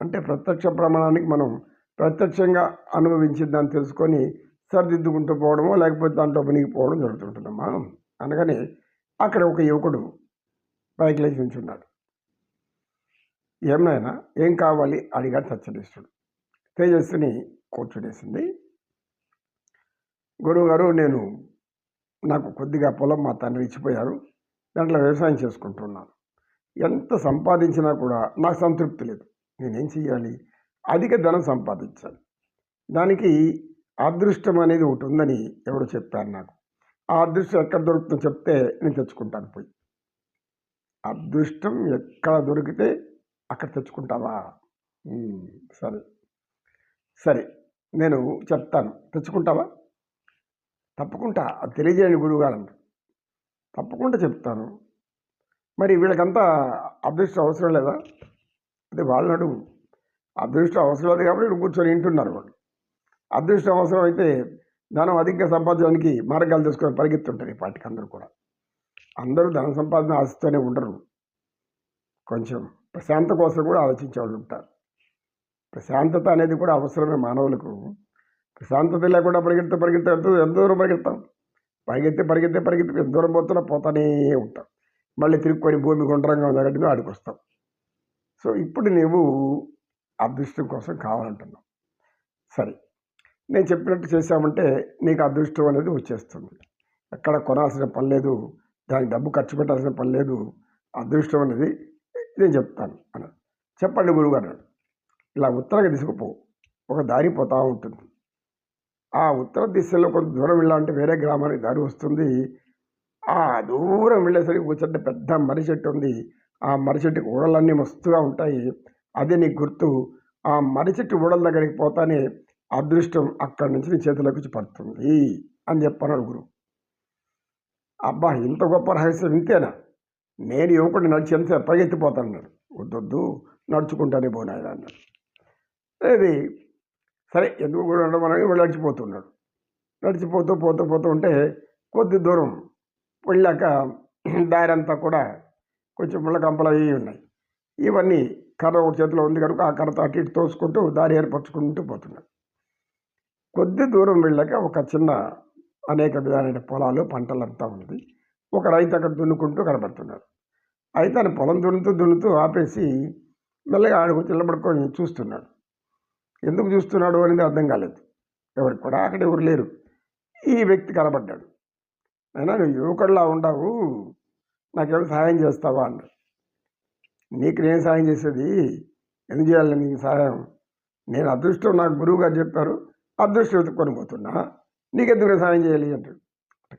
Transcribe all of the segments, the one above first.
అంటే ప్రత్యక్ష ప్రమాణానికి మనం ప్రత్యక్షంగా అనుభవించిన దాన్ని తెలుసుకొని సరిదిద్దుకుంటూ పోవడమో లేకపోతే దాంట్లో మునిగిపోవడం జరుగుతుంటుందమ్మా అనగానే అక్కడ ఒక యువకుడు పైకి లేచి ఉంచున్నాడు ఏమైనా ఏం కావాలి? అడిగాడు సత్యనిష్ఠుడు. తేజస్సుని కూర్చునేసింది. గురువుగారు నేను నాకు కొద్దిగా పొలం మా తండ్రి ఇచ్చిపోయారు. దాంట్లో వ్యవసాయం చేసుకుంటున్నాను. ఎంత సంపాదించినా కూడా నాకు సంతృప్తి లేదు. నేనేం చేయాలి అధిక ధనం సంపాదించాలి. దానికి అదృష్టం అనేది ఒకటి ఉందని ఎవరు చెప్పారు నాకు. ఆ అదృష్టం ఎక్కడ దొరుకుతుందో చెప్తే నేను తెచ్చుకుంటాను పోయి. అదృష్టం ఎక్కడ దొరికితే అక్కడ తెచ్చుకుంటావా? సరే. సరే నేను చెప్తాను. తెచ్చుకుంటావా? తప్పకుండా. అది తెలియజేయండి గురువుగారు తప్పకుండా చెప్తాను. మరి వీళ్ళకంతా అదృష్టం అవసరం లేదా? అంటే వాళ్ళు అడుగు. అదృష్టం అవసరం లేదు కాబట్టి కూర్చొని వింటున్నారు వాళ్ళు. అదృష్టం అవసరం అయితే ధనం అధికంగా సంపాదించడానికి మార్గాలు తీసుకొని పరిగెత్తుంటారు ఈ పార్టీకి అందరూ కూడా. అందరూ ధన సంపాదన ఆశతోనే ఉండరు. కొంచెం ప్రశాంత కోసం కూడా ఆలోచించే వాళ్ళు ఉంటారు. ప్రశాంతత అనేది కూడా అవసరమే మానవులకు. ప్రశాంతత లేకుండా పరిగెత్తే పరిగెత్తే ఎంత ఎంత దూరం పరిగెత్తాం పరిగెత్తే పరిగెత్తే పరిగెత్తే ఎంత దూరం పోతున్నా పోతానే ఉంటాం. మళ్ళీ తిరుక్కొని భూమి గుండ్రంగా ఉంది కాబట్టి ఆడికి వస్తాం సో ఇప్పుడు నీవు అదృష్టం కోసం కావాలంటున్నావు. సరే. నేను చెప్పినట్టు చేశామంటే నీకు అదృష్టం అనేది వచ్చేస్తుంది. ఎక్కడ కొనాల్సిన పని లేదు దానికి డబ్బు ఖర్చు పెట్టాల్సిన పని లేదు అదృష్టం అనేది నేను చెప్తాను అన్నాడు. చెప్పండి గురువు అన్నాడు. ఇలా ఉత్తరంగా తీసుకుపో. ఒక దారి పోతూ ఉంటుంది. ఆ ఉత్తర దిశలో కొంత దూరం వెళ్ళాలంటే వేరే గ్రామానికి దారి వస్తుంది. ఆ దూరం వెళ్ళేసరికి కూర్చుంటే పెద్ద మర్రి చెట్టు ఉంది. ఆ మర్రి ఊడలన్నీ మస్తుగా ఉంటాయి. అదే నీకు గుర్తు. ఆ మర్రి ఊడల దగ్గరికి పోతానే అదృష్టం అక్కడి నుంచి నీ చేతిలోకి వచ్చి పడుతుంది అని చెప్పన్నాడు గురువు. అబ్బా ఇంత గొప్ప రహస్యం ఇంతేనా? నేను యువకుడు నడిచి ఎంత పరిగెత్తిపోతాను వద్దొద్దు నడుచుకుంటానే పోనాయన అన్నాడు. అది సరే ఎందుకు కూడా ఉండమని నడిచిపోతున్నాడు. నడిచిపోతూ పోతూ పోతూ ఉంటే కొద్ది దూరం వెళ్ళాక దారి అంతా కూడా కొంచెం ముళ్ళ కంపలు అవి ఉన్నాయి. ఇవన్నీ కర్ర ఒక చేతిలో ఉంది కనుక ఆ కర్రతో అటు ఇటు తోసుకుంటూ దారి ఏర్పరచుకుంటూ పోతున్నాడు కొద్ది దూరం వెళ్ళాక ఒక చిన్న అనేక విధాలైన పొలాలు పంటలంతా ఉంది ఒక రైతు అక్కడ దున్నుకుంటూ కనబడుతున్నారు. అయితే ఆయన పొలం దున్నుతూ దున్నుతూ ఆపేసి మెల్లగా ఆడుకు చిల్లబడుకొని చూస్తున్నాడు. ఎందుకు చూస్తున్నాడు అనేది అర్థం కాలేదు. ఎవరికి కూడా అక్కడ ఎవరు లేరు. ఈ వ్యక్తి కనబడ్డాడు. అయినా నువ్వు యువకుడిలా ఉండవు. నాకేమైనా సహాయం చేస్తావా అన్నాడు నీకు నేను సహాయం చేసేది ఎందుకు చేయాలి నీకు సహాయం? నేను అదృష్టం నాకు గురువు గారు చెప్పారు అదృష్టం వెతుక్కొని పోతున్నా నీకెందుకు సహాయం చేయాలి అంటాడు.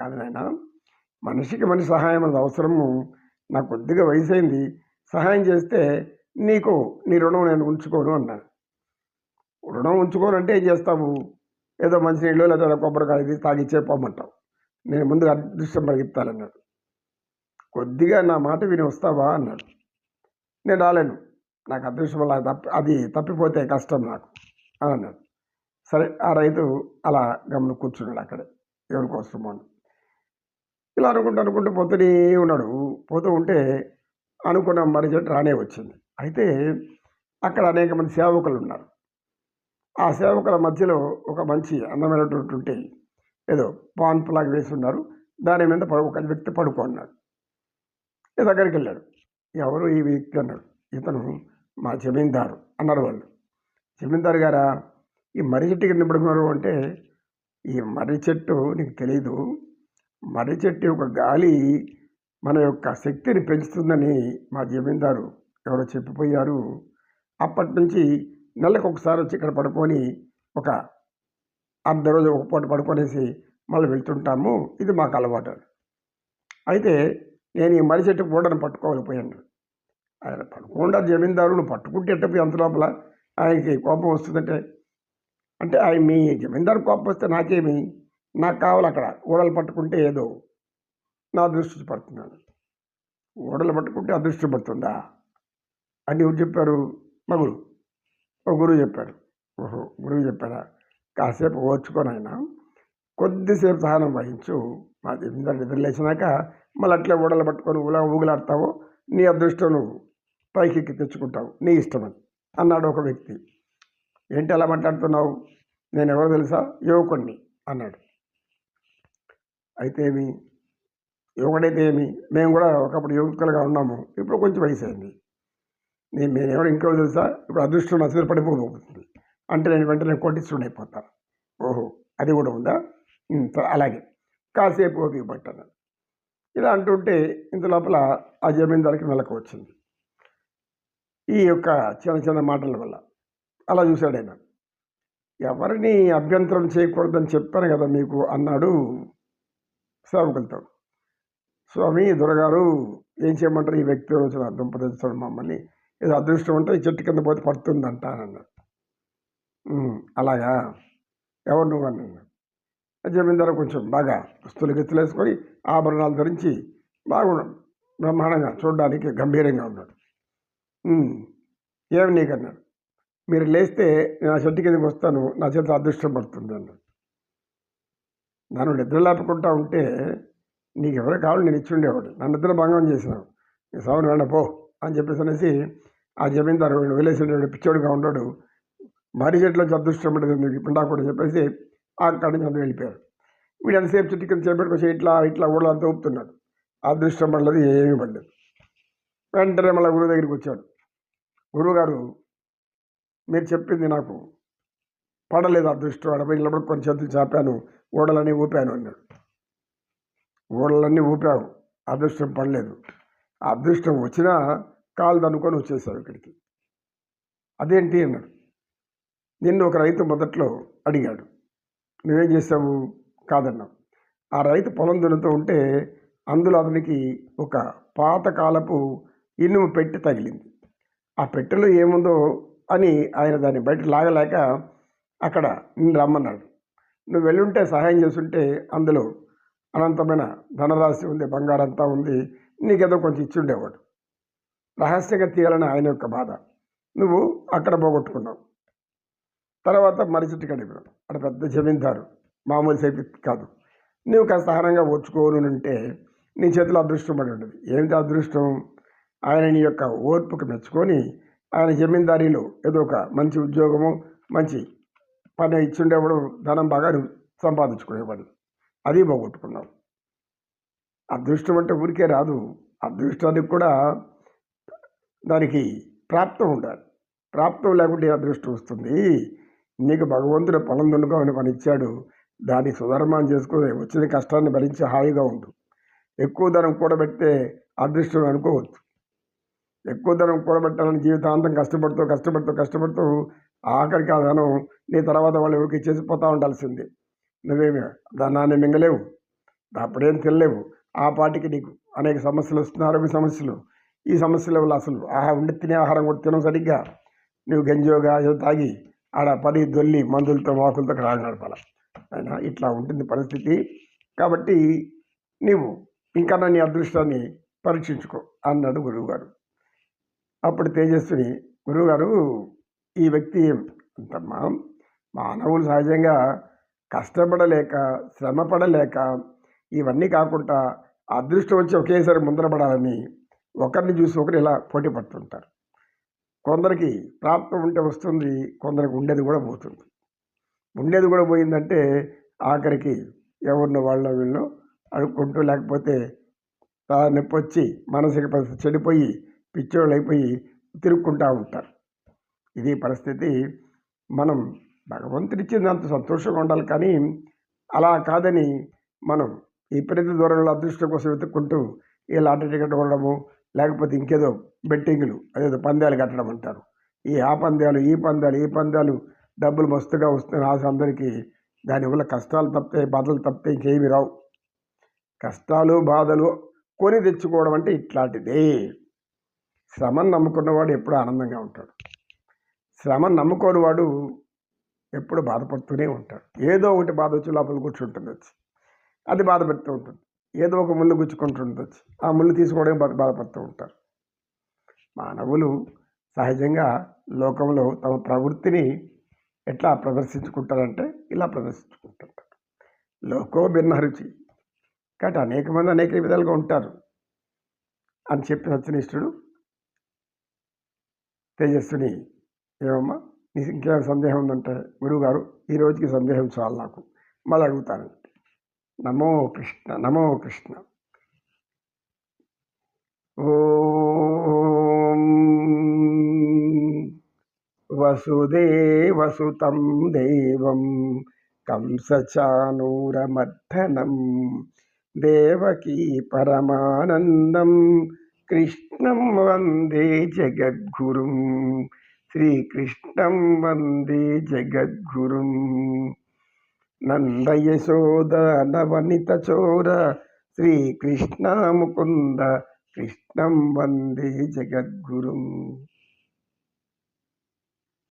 కాదు నాయన మనిషికి మనిషి సహాయం అనేది అవసరము. నాకు కొద్దిగా వయసు అయింది సహాయం చేస్తే నీకు నీ రుణం నేను ఉంచుకోను అన్నా. రుణం ఉంచుకోనంటే ఏం చేస్తావు? ఏదో మంచినీళ్ళు లేదా కొబ్బరికాయ తాగిచ్చే పోమంటావు నేను ముందుగా అదృష్టం పరిగెత్తాలన్నాడు. కొద్దిగా నా మాట విని వస్తావా అన్నాడు. నేను రాలేను. నాకు అదృష్టం అలా తప్పి అది తప్పిపోతే కష్టం నాకు అని అన్నాడు. సరే ఆ రైతు అలా గమ్మున కూర్చున్నాడు అక్కడే. ఎవరి కోసమో అని. ఇలా అనుకుంటూ అనుకుంటూ పోతూనే ఉన్నాడు. పోతూ ఉంటే అనుకున్న మరి చెట్టు రానే వచ్చింది. అయితే అక్కడ అనేక మంది సేవకులు ఉన్నారు. ఆ సేవకుల మధ్యలో ఒక మంచి అందమైనటువంటి ఏదో పాన్ ప్లాగ్ వేసి ఉన్నారు. దాని మీద పడు ఒక వ్యక్తి పడుకున్నాడు దగ్గరికి వెళ్ళాడు ఎవరు ఈ వ్యక్తి? అన్నాడు. ఇతను మా జమీందారు అన్నారు వాళ్ళు. జమీందారు గారా ఈ మర్రి చెట్టు కింద పడుకున్నారు అంటే ఈ మర్రి చెట్టు నీకు తెలియదు మర్రి చెట్టు యొక్క గాలి మన యొక్క శక్తిని పెంచుతుందని మా జమీందారు ఎవరో చెప్పిపోయారు. అప్పటి నుంచి నెలకు ఒకసారి వచ్చి ఇక్కడ పడుకొని ఒక అర్ధ రోజు ఒక పూట పడుకొనేసి మళ్ళీ వెళ్తుంటాము. ఇది మాకు అలవాటు అయితే నేను ఈ మర్రి చెట్టు పూటను పట్టుకోలేకపోయాను. ఆయన పడుకుండా జమీందారు పట్టుకుంటే ఎట్టపోయి అంత లోపల ఆయనకి కోపం వస్తుందంటే? అంటే ఆయన మీ జమీందారు కోపం వస్తే నాకేమి? నాకు కావాలి అక్కడ. ఊడలు పట్టుకుంటే ఏదో. నా దృష్టి పడుతున్నాను. ఊడలు పట్టుకుంటే అదృష్టి పడుతుందా? అని ఎవరు చెప్పారు? మా గురువు. ఒక గురువు చెప్పారు ఓహో గురువు చెప్పారా కాసేపు ఓర్చుకొని ఆయన కొద్దిసేపు సహనం వహించు. మా జమీందారు నిద్ర లేచినాక మళ్ళీ అట్లే ఊడలు పట్టుకొని ఊలా ఊగులాడతావు నీ అదృష్టం నువ్వు పైకి ఎక్కి తెచ్చుకుంటావు నీ ఇష్టమని అన్నాడు ఒక వ్యక్తి. ఏంటి అలా మాట్లాడుతున్నావు? నేను ఎవరో తెలుసా? యువకుణ్ణి అన్నాడు. అయితే ఏమి యువకుడైతే ఏమి మేము కూడా ఒకప్పుడు యువకులుగా ఉన్నాము ఇప్పుడు కొంచెం వయసు అయింది. నేను నేను ఎవరు ఇంకెవరు తెలుసా? ఇప్పుడు అదృష్టం నా నచ్చలు పడిపోబోతుంది. అంటే నేను వెంటనే కోటీశ్వరుడు అయిపోతాను. ఓహో అది కూడా ఉందా? అలాగే. కాసేపు ఓపిక పట్టాను. ఇలా అంటుంటే ఇంత లోపల ఆ జమీందారికి మెలకు వచ్చింది. ఈ యొక్క చిన్న చిన్న మాటల వల్ల. అలా చూశాడు ఆయన. ఎవరిని అభ్యంతరం చేయకూడదని చెప్పాను కదా మీకు అన్నాడు సేవకులతో. స్వామి దొరగారు ఏం చేయమంటారు? ఈ వ్యక్తి వచ్చిన దుంప తెచ్చాడు మమ్మల్ని. ఏదో అదృష్టం ఉంటే ఈ చెట్టు కింద పోతే పడుతుందంట అన్నాడు. అలాగా? ఎవరు నువ్వు అన్నాడు. జమీందారు కొంచెం బాగా దుస్తులు గిస్తులు వేసుకొని ఆభరణాలు ధరించి బాగా బ్రహ్మాండంగా చూడడానికి గంభీరంగా ఉన్నాడు. ఏమి ఏమి నీకన్నాడు? మీరు లేస్తే నా చెట్టు కిందకి వస్తాను నా చేత అదృష్టం పడుతుంది అన్నాడు. నన్ను నిద్ర లేపకుండా ఉంటే నీకు ఎవరు కావాలి? నేను ఇచ్చి ఉండేవాడు నా నిద్ర భంగం చేసినావు. నీ సవన్ వెళ్ళ పో అని చెప్పేసి అనేసి ఆ జమీందారు వీడు వదిలేసేవాడు పిచ్చోడుగా ఉన్నాడు. భారీ చెట్లోంచి అదృష్టం పడింది. నీకు ఇప్పుడు కూడా చెప్పేసి అక్కడి నుంచి అందరూ వెళ్ళిపోయారు. వీడు ఎంతసేపు చెట్టు కింద చేపెట్టుకొచ్చి ఇట్లా ఇట్లా ఊళ్ళంతా ఊపుతున్నాడు. అదృష్టం పడలేదు ఏమీ పడలేదు. వెంటనే మళ్ళీ గురువు దగ్గరికి వచ్చాడు. గురువుగారు మీరు చెప్పింది నాకు పడలేదు అదృష్టం. అడపై నిలబడి కొన్ని చేతులు చాపాను ఓడలన్నీ ఊపాను అన్నాడు. ఓడలన్నీ ఊపావు అదృష్టం పడలేదు. ఆ అదృష్టం వచ్చినా కాలు దనుకొని వచ్చేసావు ఇక్కడికి. అదేంటి అన్నాడు. నిన్ను ఒక రైతు మొదట్లో అడిగాడు. నువ్వేం చేసావు కాదన్నావు. ఆ రైతు పొలం దున్నుతూ ఉంటే అందులో అతనికి ఒక పాతకాలపు ఇనుము పెట్టి తగిలింది. ఆ పెట్టెలో ఏముందో అని ఆయన దాన్ని బయట లాగలేక అక్కడ నిన్ను రమ్మన్నాడు. నువ్వు వెళ్ళుంటే సహాయం చేస్తుంటే అందులో అనంతమైన ధనరాశి ఉంది బంగారంతా ఉంది నీకేదో కొంచెం ఇచ్చిండేవాడు. రహస్యంగా తీయాలని ఆయన యొక్క బాధ. నువ్వు అక్కడ పోగొట్టుకున్నావు. తర్వాత మరిచిట్టు కడిపావు అక్కడ పెద్ద జమీందారు మామూలు సేపు కాదు. నువ్వు కాస్త సహనంగా ఓర్చుకోను అంటే నీ చేతిలో అదృష్టం పడి ఉండదు ఏమిటి అదృష్టం? ఆయన నీ యొక్క ఓర్పుకు మెచ్చుకొని ఆయన జమీందారీలో ఏదో ఒక మంచి ఉద్యోగము మంచి పని ఇచ్చుండేవాడు ధనం బాగా నువ్వు సంపాదించుకునేవాడు అది పోగొట్టుకున్నావు. అదృష్టం అంటే ఊరికే రాదు. అదృష్టానికి కూడా దానికి ప్రాప్తం ఉండాలి. ప్రాప్తం లేకుంటే అదృష్టం వస్తుంది? నీకు భగవంతుడు పొలం దున్నుగా అని పనిచ్చాడు దాన్ని సుధర్మం చేసుకుని వచ్చిన కష్టాన్ని భరించి హాయిగా ఉండు. ఎక్కువ ధనం కూడబెట్టే అదృష్టం అనుకోవచ్చు ఎక్కువ ధనం కూడబెట్టాలని జీవితాంతం కష్టపడుతూ కష్టపడుతూ కష్టపడుతూ ఆఖరికి ఆ ధనం నీ తర్వాత వాళ్ళు ఎవరికి చేసిపోతూ ఉండాల్సిందే. నువ్వేమి ధనాన్ని మింగలేవు. అప్పుడేం తినలేవు. ఆ పాటికి నీకు అనేక సమస్యలు వస్తున్నాయి ఆరోగ్య సమస్యలు. ఈ సమస్యల వల్ల అసలు ఆహా ఉండి తినే ఆహారం కూడా తినవు సరిగ్గా. నువ్వు గంజోగా ఏదో తాగి ఆడ పని దొల్లి మందులతో మాకులతో రాగ నడపాల. ఆయన ఇట్లా ఉంటుంది పరిస్థితి. కాబట్టి నీవు ఇంకా నీ అదృష్టాన్ని పరీక్షించుకో అన్నాడు గురువుగారు. అప్పుడు తేజస్విని గురువుగారు ఈ వ్యక్తి అంతమ్మా మానవులు సహజంగా కష్టపడలేక శ్రమపడలేక ఇవన్నీ కాకుండా అదృష్టం వచ్చి ఒకేసారి ముందరపడాలని ఒకరిని చూసి ఒకరు ఇలా పోటీ పడుతుంటారు. కొందరికి ప్రాప్తం ఉంటే వస్తుంది కొందరికి ఉండేది కూడా పోతుంది. ఉండేది కూడా పోయిందంటే ఆఖరికి ఎవరినో వాళ్ళ వీళ్ళు అడుక్కుంటూ లేకపోతే తా నొప్పి వచ్చి మానసిక పరిస్థితి చెడిపోయి పిచ్చోళ్ళు అయిపోయి తిరుక్కుంటూ ఉంటారు. ఇది పరిస్థితి మనం భగవంతుడిచ్చిందంత సంతోషంగా ఉండాలి కానీ అలా కాదని మనం విపరీత దూరంలో అదృష్టం కోసం వెతుక్కుంటూ ఈ లాటరీ టికెట్ కొనడము లేకపోతే ఇంకేదో బెట్టింగ్లు అదేదో పందాలు కట్టడం అంటారు. ఈ ఆ పందాలు ఈ పందాలు ఈ పందాలు డబ్బులు మస్తుగా వస్తున్న ఆశ అందరికీ దానివల్ల కష్టాలు తప్పితే బాధలు తప్పితే ఇంకేమి రావు. కష్టాలు బాధలు కొని తెచ్చుకోవడం అంటే ఇట్లాంటిదే. శ్రమను నమ్ముకున్నవాడు ఎప్పుడు ఆనందంగా ఉంటాడు. శ్రమను నమ్ముకోని వాడు ఎప్పుడు బాధపడుతూనే ఉంటాడు. ఏదో ఒకటి బాధ వచ్చి లోపల కూర్చుంటుంది వచ్చి అది బాధ పెడుతూ ఉంటుంది. ఏదో ఒక ముళ్ళు గుచ్చుకుంటుంది ఆ ముళ్ళు తీసుకోవడం బాధ బాధపడుతూ ఉంటారు. మానవులు సహజంగా లోకంలో తమ ప్రవృత్తిని ఎట్లా ప్రదర్శించుకుంటారంటే ఇలా ప్రదర్శించుకుంటుంటారు. లోకో భిన్న రుచి. కాబట్టి అనేక మంది అనేక విధాలుగా ఉంటారు. అని చెప్పి సత్యనిష్ఠుడు తేజస్సుని ఏమమ్మా నీకు ఇంకేమైనా సందేహం ఉందంటే గురువుగారు ఈ రోజుకి సందేహం చాలు నాకు. మళ్ళీ అడుగుతానండి. నమో కృష్ణ నమో కృష్ణ. ఓం వసుదేవసుతం దేవం కంసచానూరమర్ధనం దేవకీ పరమానందం కృష్ణం వందే జగద్గురుం శ్రీకృష్ణం వందే జగద్గురుం. నందయశోద నవనిత చోర శ్రీకృష్ణ ముకుంద కృష్ణం వందే జగద్గురుం.